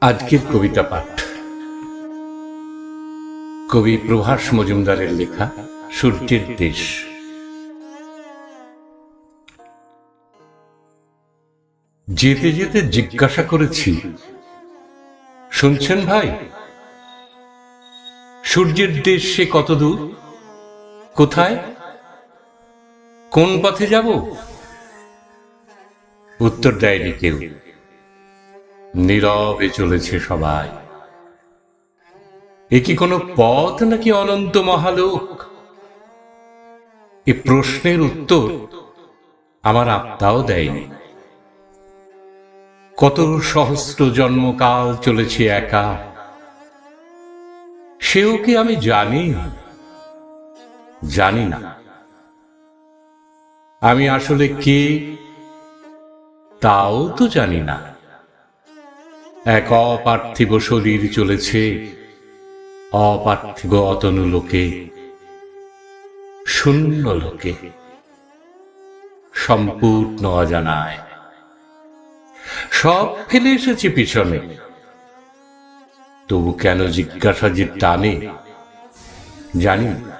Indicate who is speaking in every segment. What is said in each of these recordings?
Speaker 1: আজকের কবিতা পাঠ। কবি প্রভাস মজুমদারের লেখা, সূর্যের দেশ। যেতে যেতে জিজ্ঞাসা করেছি, শুনছেন ভাই? সূর্যের দেশ সে কত দূর? কোথায়? কোন পথে যাব? উত্তর দেয়নি কেউ। নীরবে চলেছে সবাই। এ কি কোনো পথ নাকি অনন্ত মহালোক? এ প্রশ্নের উত্তর আমার আত্মাও দেয়নি। কত সহস্র জন্মকাল চলেছে একা। সেও কি আমি জানি? জানি না। আমি আসলে কে? তাও তো জানি না। এক অপার্থিব শরীর চলেছে। অপার্থিব অতনু লোকে। শূন্য লোকে। সম্পূর্ণ অজানায়। সব ফেলে এসেছি পিছনে। তবু কেন জিজ্ঞাসা যে টানে? জানি।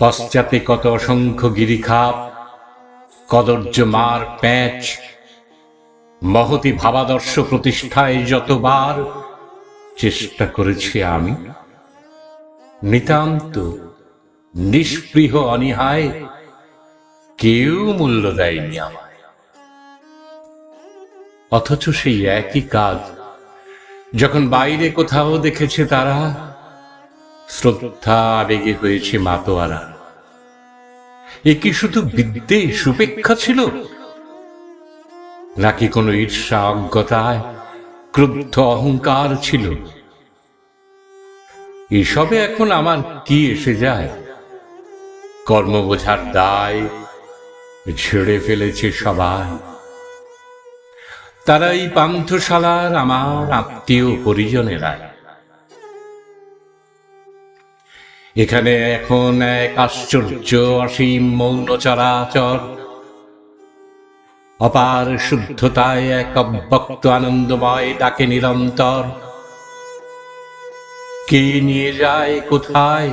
Speaker 1: পশ্চাতে কত অসংখ্য গিরিখাপ কদর্য মার প্যাঁচ মহতি ভাবাদর্শ প্রতিষ্ঠায় যতবার চেষ্টা করেছি আমি, নিতান্ত নিষ্পৃহ অনিহায় কেউ মূল্য দেয়নি আমায়। অথচ সেই একই কাজ যখন বাইরে কোথাও দেখেছে তারা শ্রদ্ধা আবেগে হয়েছে মাতোয়ারা। এ কি শুধু বিদ্বেষ উপেক্ষা ছিল? নাকি কোনো ঈর্ষা অজ্ঞতায় ক্রুদ্ধ অহংকার ছিল? এসবে এখন আমার কি এসে যায়? কর্ম বোঝার দায় ছেড়ে ফেলেছে সবাই। তারা এই পান্থশালার আমার আত্মীয় পরিজনেরাই। এখানে এখন এক আশ্চর্য অসীম মৌন চরাচর অপার শুদ্ধতায় এক অব্যক্ত আনন্দময় ডাকে নিরন্তর। কে নিয়ে যায়, কোথায়?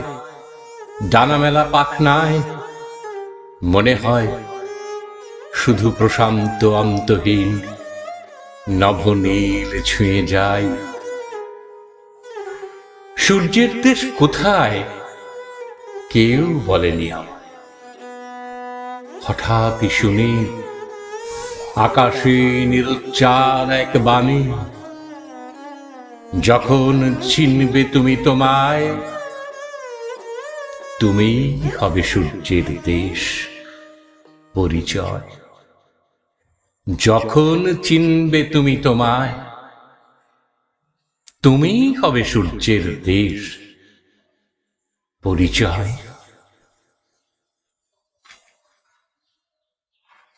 Speaker 1: ডানা মেলা পাখনায়। মনে হয় শুধু প্রশান্ত অন্তহীন নভনীল ছুঁয়ে যায়। সূর্যের দেশ কোথায়? কেউ বলেনি আমার হঠাৎই শুনি আকাশে নিরুচ্চার এক বাণী। যখন চিনবে তুমি তোমায়, তুমি হবে সূর্যের দেশ পরিচয়। যখন চিনবে তুমি তোমায়, তুমি হবে সূর্যের দেশ পরিচয়